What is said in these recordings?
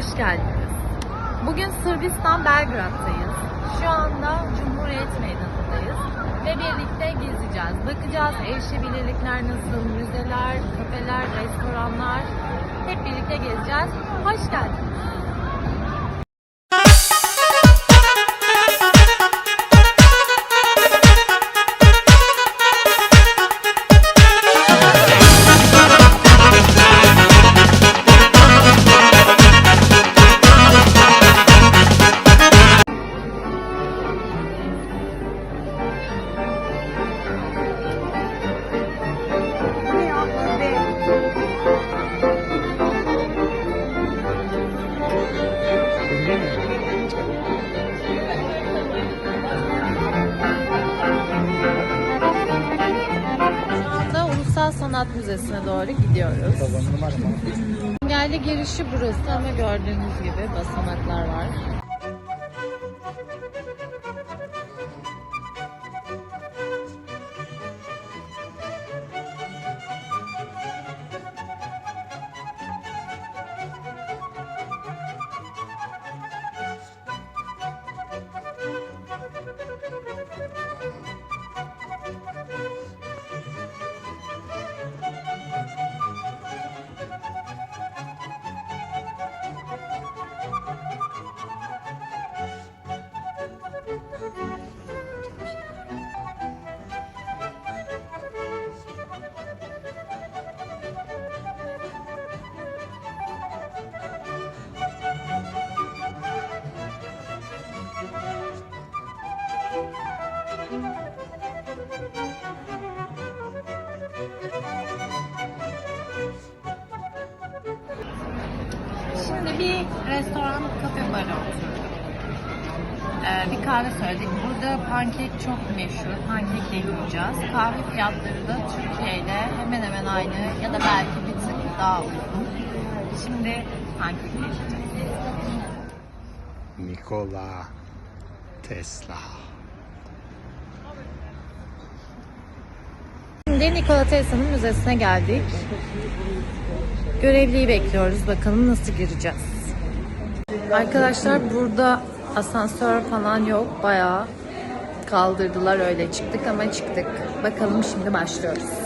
hoş geldiniz. Bugün Sırbistan Belgrad'dayız. Şu anda Cumhuriyet Meydanı'ndayız. Ve birlikte gezeceğiz. Bakacağız erişebilirlikler nasıl, müzeler, kafeler, restoranlar. Hep birlikte gezeceğiz. Hoş geldiniz. Doğru gidiyoruz. Engelli girişi burası ama gördüğünüz gibi basamaklar var. Bir restoran kafe bara oturduk. Ee, bir kahve söyledik. Burada pankek çok meşhur. Pankek deneyeceğiz. Kahve fiyatları da Türkiye ile hemen hemen aynı ya da belki bir tık daha uygun. Şimdi pankek deneyeceğiz. Nikola Tesla. Şimdi Nikola Tesla'nın müzesine geldik. Görevliyi bekliyoruz. Bakalım nasıl gireceğiz. Arkadaşlar burada asansör falan yok. Bayağı kaldırdılar öyle çıktık ama çıktık. Bakalım şimdi başlıyoruz.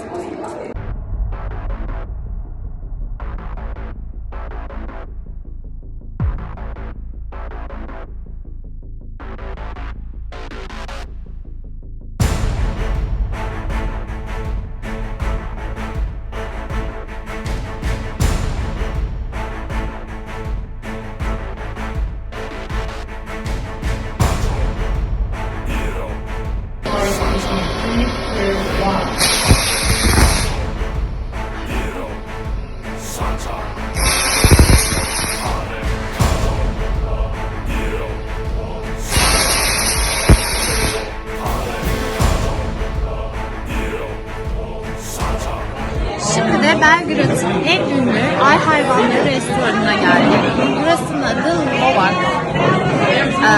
Ay hayvanları restoranına geldik. Burasının adı Lovak. Ee,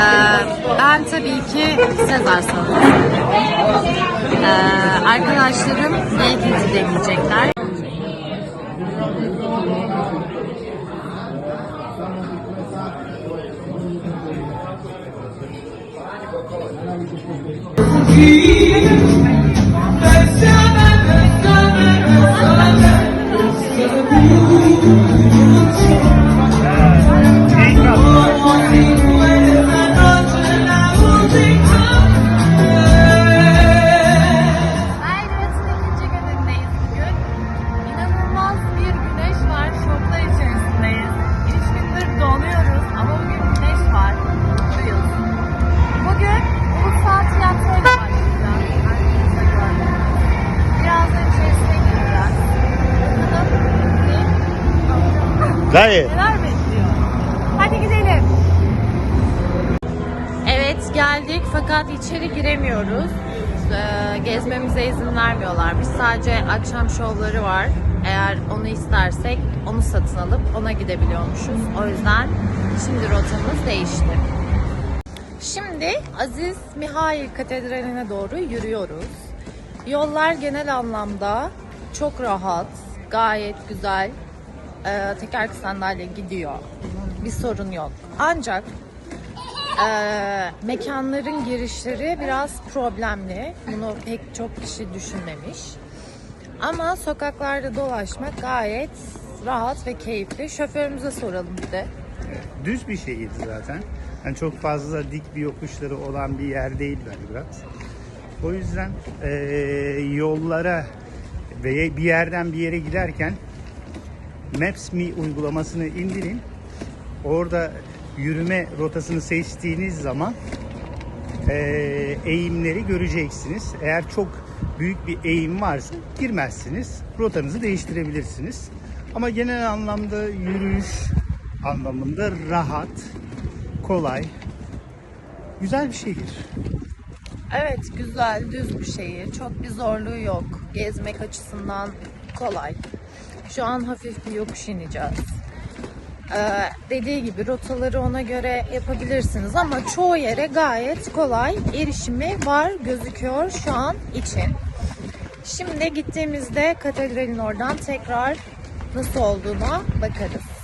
ben tabii ki Sezar sanırım. Ee, arkadaşlarım ilk deneyecekler. İçeri giremiyoruz. Ee, gezmemize izin vermiyorlarmış. Sadece akşam şovları var. Eğer onu istersek onu satın alıp ona gidebiliyormuşuz. O yüzden şimdi rotamız değişti. Şimdi Aziz Mihail Katedrali'ne doğru yürüyoruz. Yollar genel anlamda çok rahat, gayet güzel. Ee, tekerlekli sandalye gidiyor. Bir sorun yok. Ancak ee, mekanların girişleri biraz problemli. Bunu pek çok kişi düşünmemiş. Ama sokaklarda dolaşmak gayet rahat ve keyifli. Şoförümüze soralım bir de. Düz bir şehir zaten. Yani çok fazla dik bir yokuşları olan bir yer değil Belgrad. O yüzden eee, yollara ve bir yerden bir yere giderken Maps.me uygulamasını indirin. Orada yürüme rotasını seçtiğiniz zaman eee, eğimleri göreceksiniz. Eğer çok büyük bir eğim varsa girmezsiniz. Rotanızı değiştirebilirsiniz. Ama genel anlamda yürüyüş anlamında rahat, kolay, güzel bir şehir. Evet, güzel, düz bir şehir. Çok bir zorluğu yok. Gezmek açısından kolay. Şu an hafif bir yokuş ineceğiz. Ee, dediği gibi rotaları ona göre yapabilirsiniz ama çoğu yere gayet kolay erişimi var gözüküyor şu an için. Şimdi gittiğimizde katedralin oradan tekrar nasıl olduğuna bakarız.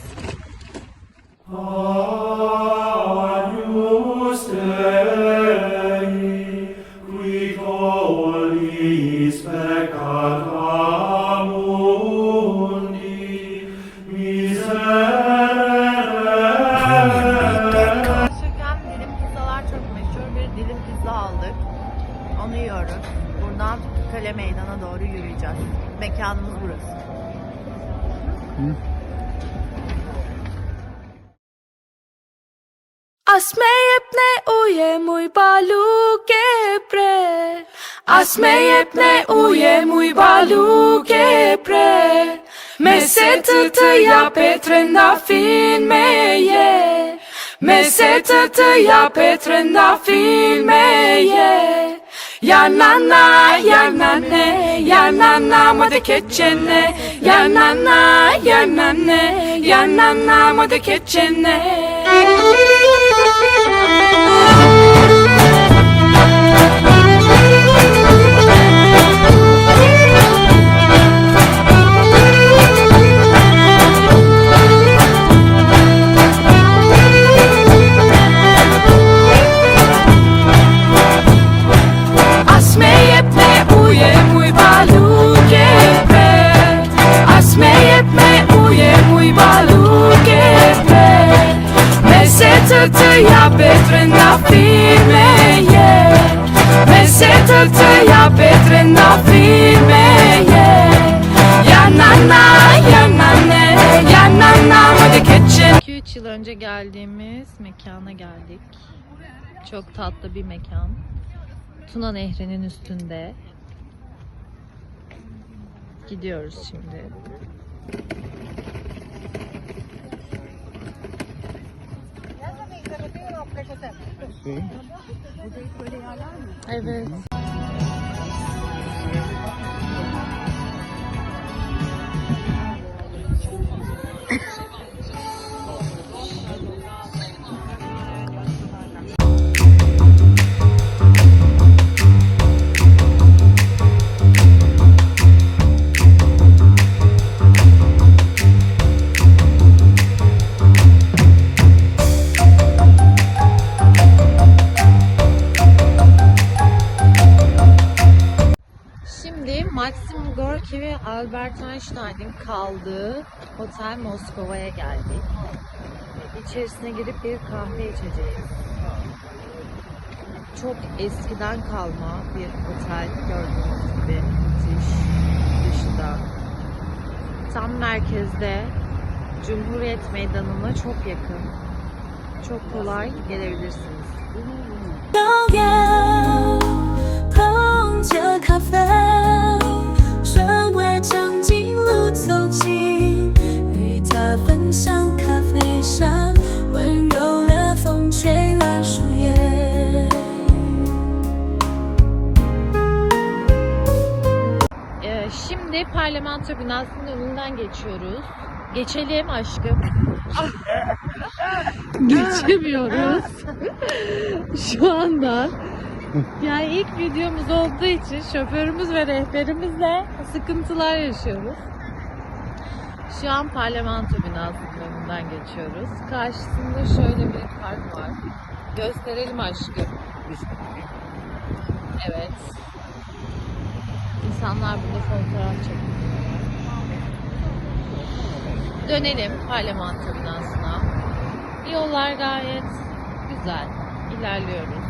Baluke pre. Asmejepne uje mój baluke pre. Me se të të japet rënda fin me je. Me se të të japet rënda fin me je. Ja na na, ja na ja na na keqene Ja na na, ja na ja na na Asmejepne önce geldiğimiz mekana geldik. Çok tatlı bir mekan. Tuna Nehri'nin üstünde. Gidiyoruz şimdi. Evet. Albert Einstein'in kaldığı Otel Moskova'ya geldik. İçerisine girip bir kahve içeceğiz. Çok eskiden kalma bir otel gördüğünüz gibi müthiş dışı da. Tam merkezde Cumhuriyet Meydanı'na çok yakın. Çok kolay gelebilirsiniz. 遥遥，şimdi parlamento binasının önünden geçiyoruz. Geçelim aşkım. Geçemiyoruz. Şu anda Yani ilk videomuz olduğu için şoförümüz ve rehberimizle sıkıntılar yaşıyoruz. Şu an parlamento binasının önünden geçiyoruz. Karşısında şöyle bir park var. Gösterelim aşkım. Evet. İnsanlar burada fotoğraf çekiyorlar. Dönelim parlamento binasına. Yollar gayet güzel. İlerliyoruz.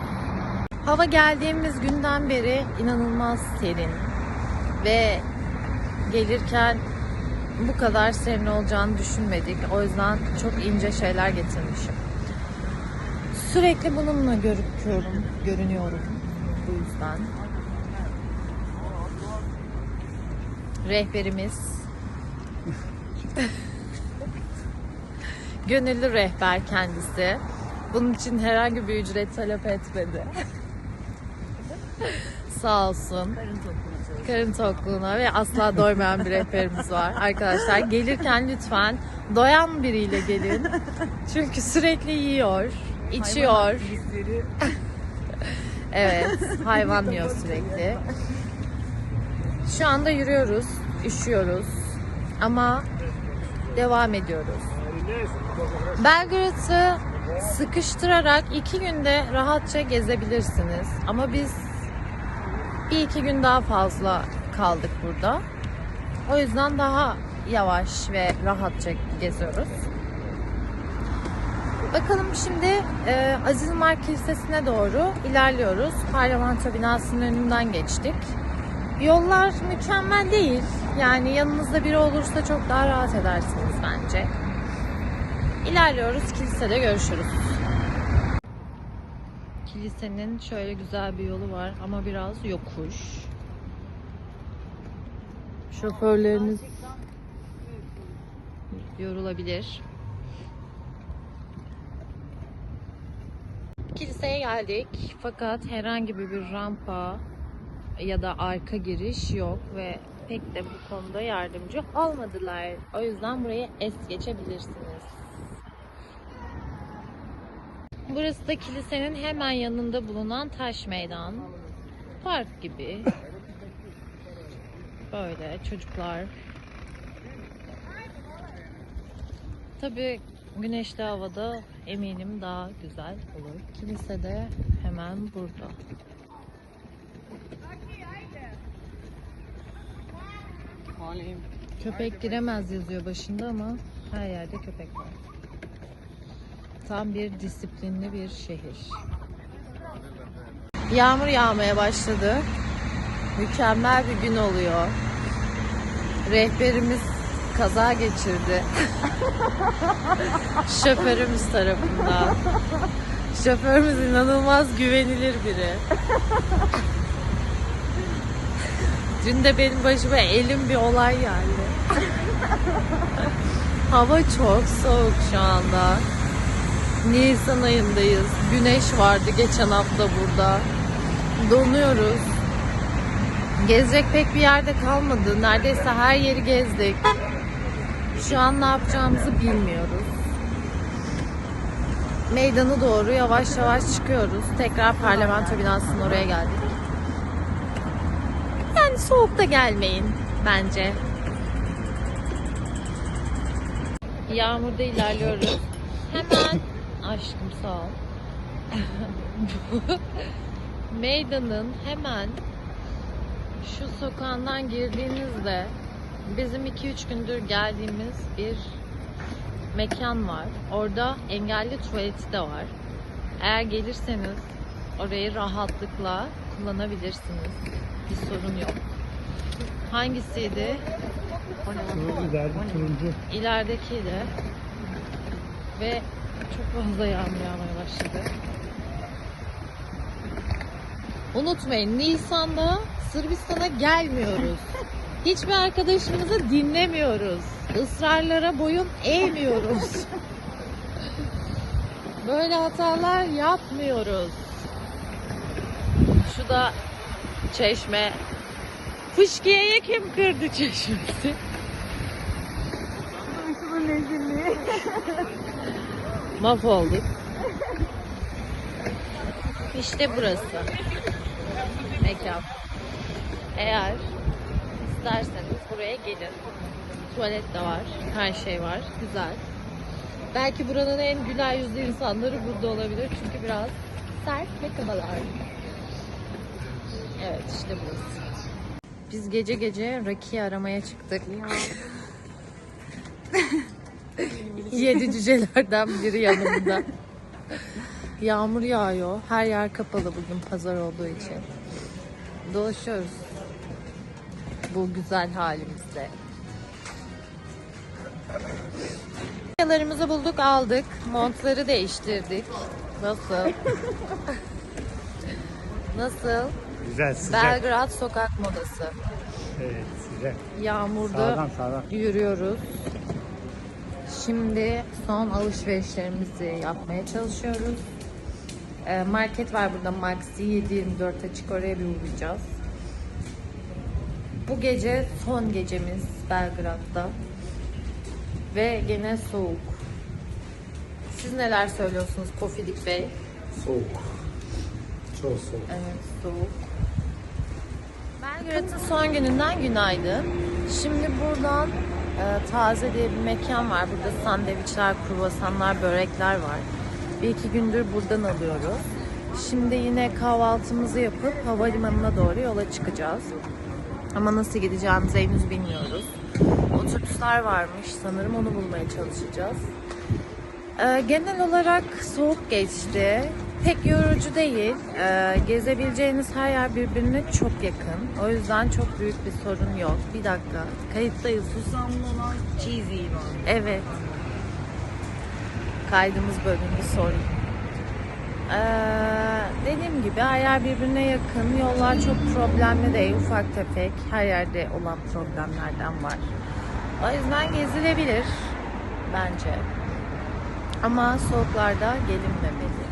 Hava geldiğimiz günden beri inanılmaz serin ve gelirken bu kadar serin olacağını düşünmedik. O yüzden çok ince şeyler getirmişim. Sürekli bununla görüküyorum, görünüyorum bu yüzden. Rehberimiz gönüllü rehber kendisi. Bunun için herhangi bir ücret talep etmedi. Sağ olsun. Karın tokluğuna ve asla doymayan bir rehberimiz var. Arkadaşlar gelirken lütfen doyan biriyle gelin. Çünkü sürekli yiyor, içiyor. evet, hayvan yiyor sürekli. Şu anda yürüyoruz, üşüyoruz ama devam ediyoruz. Belgrad'ı sıkıştırarak iki günde rahatça gezebilirsiniz. Ama biz bir iki gün daha fazla kaldık burada. O yüzden daha yavaş ve rahatça geziyoruz. Bakalım şimdi e, Aziz Umar Kilisesi'ne doğru ilerliyoruz. Parlamento binasının önünden geçtik. Yollar mükemmel değil. Yani yanınızda biri olursa çok daha rahat edersiniz bence. İlerliyoruz. Kilisede görüşürüz. Kilisenin şöyle güzel bir yolu var ama biraz yokuş. Şoförleriniz yorulabilir. Kiliseye geldik fakat herhangi bir rampa ya da arka giriş yok ve pek de bu konuda yardımcı olmadılar. O yüzden burayı es geçebilirsiniz. Burası da kilisenin hemen yanında bulunan taş meydan. Park gibi. Böyle çocuklar. Tabii güneşli havada eminim daha güzel olur. Kilise de hemen burada. Köpek giremez yazıyor başında ama her yerde köpek var. Tam bir disiplinli bir şehir. Yağmur yağmaya başladı. Mükemmel bir gün oluyor. Rehberimiz kaza geçirdi. Şoförümüz tarafından. Şoförümüz inanılmaz güvenilir biri. Dün de benim başıma elim bir olay geldi. Hava çok soğuk şu anda. Nisan ayındayız. Güneş vardı geçen hafta burada. Donuyoruz. Gezecek pek bir yerde kalmadı. Neredeyse her yeri gezdik. Şu an ne yapacağımızı bilmiyoruz. Meydanı doğru yavaş yavaş çıkıyoruz. Tekrar parlamento binasının oraya geldik. Yani soğukta gelmeyin bence. Yağmurda ilerliyoruz. Hemen aşkım sağ ol. Meydanın hemen şu sokağından girdiğinizde bizim 2-3 gündür geldiğimiz bir mekan var. Orada engelli tuvaleti de var. Eğer gelirseniz orayı rahatlıkla kullanabilirsiniz. Bir sorun yok. Hangisiydi? İleride turuncu. İleridekiydi. Ve çok fazla yağmur yağmaya başladı. Unutmayın Nisan'da Sırbistan'a gelmiyoruz. Hiçbir arkadaşımızı dinlemiyoruz. Israrlara boyun eğmiyoruz. Böyle hatalar yapmıyoruz. Şu da çeşme. Fışkiye'ye kim kırdı çeşmesi? Mahvolduk. İşte burası. Mekan. Eğer isterseniz buraya gelin. Tuvalet de var. Her şey var. Güzel. Belki buranın en güler yüzlü insanları burada olabilir. Çünkü biraz sert ve kabalar. Evet işte burası. Biz gece gece Raki'yi aramaya çıktık. Yedi cücelerden biri yanımda. Yağmur yağıyor. Her yer kapalı bugün pazar olduğu için. Dolaşıyoruz. Bu güzel halimizde. Eşyalarımızı bulduk aldık. Montları değiştirdik. Nasıl? Nasıl? Güzel sıcak. Belgrad sokak modası. Evet sıcak. Yağmurda Sağdan sağdan. yürüyoruz. Şimdi son alışverişlerimizi yapmaya çalışıyoruz. Ee, market var burada Maxi 724 açık oraya bir uğrayacağız. Bu gece son gecemiz Belgrad'da. Ve gene soğuk. Siz neler söylüyorsunuz Kofidik Bey? Soğuk. Çok soğuk. Evet soğuk. Belgrad'ın son gününden günaydın. Şimdi buradan e, Taze diye bir mekan var. Burada sandviçler, kruvasanlar, börekler var. Bir iki gündür buradan alıyoruz. Şimdi yine kahvaltımızı yapıp havalimanına doğru yola çıkacağız. Ama nasıl gideceğimizi henüz bilmiyoruz. Otobüsler varmış sanırım onu bulmaya çalışacağız. Ee, genel olarak soğuk geçti. Pek yorucu değil. Ee, gezebileceğiniz her yer birbirine çok yakın. O yüzden çok büyük bir sorun yok. Bir dakika. Kayıttayız. Susamlı olan cheesy var. Evet. Kaydımız bölündü sorun. Ee, dediğim gibi her yer birbirine yakın. Yollar çok problemli değil. Ufak tefek. Her yerde olan problemlerden var. O yüzden gezilebilir. Bence. Ama soğuklarda gelinmemeli.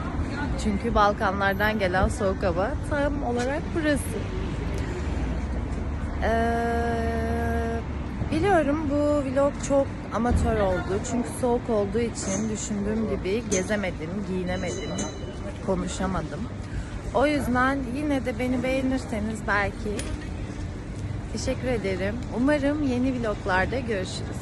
Çünkü Balkanlardan gelen soğuk hava tam olarak burası. Ee, biliyorum bu vlog çok amatör oldu. Çünkü soğuk olduğu için düşündüğüm gibi gezemedim, giyinemedim, konuşamadım. O yüzden yine de beni beğenirseniz belki teşekkür ederim. Umarım yeni vloglarda görüşürüz.